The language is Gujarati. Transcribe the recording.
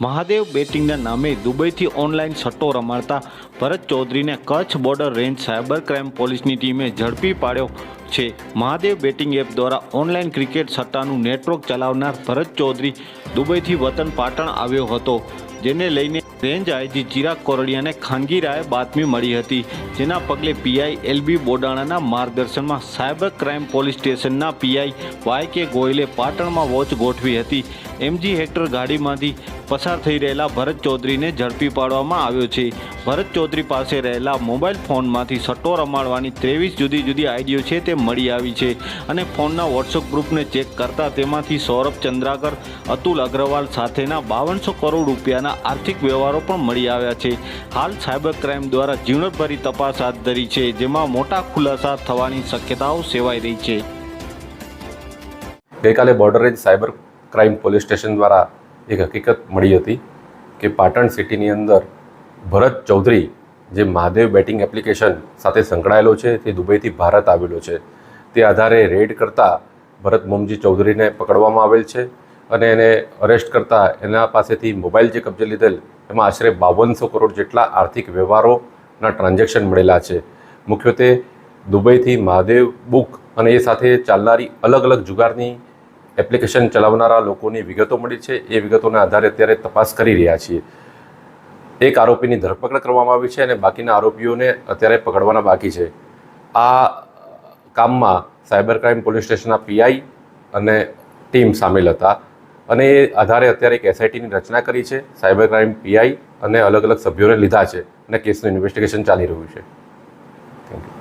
મહાદેવ બેટિંગના નામે દુબઈથી ઓનલાઈન સટ્ટો રમાડતા Bharat ચૌધરીને Kutch border range cyber crime પોલીસની ટીમે ઝડપી પાડ્યો. છે. મહાદેવ બેટિંગ એપ દ્વારા ઓનલાઈન ક્રિકેટ સટ્ટાનું નેટવર્ક ચલાવનાર ભરત ચૌધરી દુબઈથી વતન પાટણ આવ્યો હતો, જેને લઈને રેન્જ આઈજી ચિરાગ કોરડિયાને ખાનગી રાયે બાતમી મળી હતી. જેના પગલે પીઆઈ એલબી બોડાણાના માર્ગદર્શનમાં સાયબર ક્રાઇમ પોલીસ સ્ટેશનના પીઆઈ વાય કે ગોયલે પાટણમાં વોચ ગોઠવી હતી. એમજી હેક્ટર ગાડીમાંથી પસાર થઈ રહેલા ભરત ચૌધરીને ઝડપી પાડવામાં આવ્યો છે. ભરત ચૌધરી પાસે રહેલા મોબાઈલ ફોનમાંથી સટ્ટો રમાડવાની ત્રેવીસ જુદી જુદી આઈડીઓ છે તે મળી આવી છે અને ફોનના વોટ્સઅપ ગ્રુપને ચેક કરતા તેમાંથી સૌરભ ચંદ્રાકર, અતુલ અગ્રવાલ સાથેના બાવનસો કરોડ રૂપિયાના આર્થિક વ્યવહારો પણ મળી આવ્યા છે. હાલ સાયબર ક્રાઇમ દ્વારા ઝીણવટભરી તપાસ હાથ ધરી છે, જેમાં મોટા ખુલાસા થવાની શક્યતાઓ સેવાઈ રહી છે. ગઈકાલે border range cyber crime police station દ્વારા એક હકીકત મળી હતી કે પાટણ સિટીની અંદર ભરત ચૌધરી જે મહાદેવ બેટિંગ એપ્લિકેશન સાથે સંકળાયેલો છે, તે દુબઈથી ભારત આવેલો છે. તે આધારે રેડ કરતાં ભરત મોમજી ચૌધરીને પકડવામાં આવેલ છે અને એને અરેસ્ટ કરતાં એના પાસેથી મોબાઈલ જે કબજે લીધેલ, એમાં આશરે બાવનસો કરોડ જેટલા આર્થિક વ્યવહારોના ટ્રાન્ઝેક્શન મળેલા છે. મુખ્યત્વે દુબઈથી મહાદેવ બુક અને એ સાથે ચાલનારી અલગ અલગ જુગારની એપ્લિકેશન ચલાવનારા લોકોની વિગતો મળી છે. એ વિગતોના આધારે અત્યારે તપાસ કરી રહ્યા છીએ. એક આરોપીની ધરપકડ કરવામાં આવી છે અને બાકીના આરોપીઓને અત્યારે પકડવાના બાકી છે. આ કામમાં સાયબર ક્રાઇમ પોલીસ સ્ટેશનના પીઆઈ અને ટીમ સામેલ હતા અને એ આધારે અત્યારે એક એસઆઈટીની રચના કરી છે, સાયબર ક્રાઇમ પીઆઈ અને અલગ અલગ સભ્યોને લીધા છે અને કેસનું ઇન્વેસ્ટિગેશન ચાલી રહ્યું છે. Thank you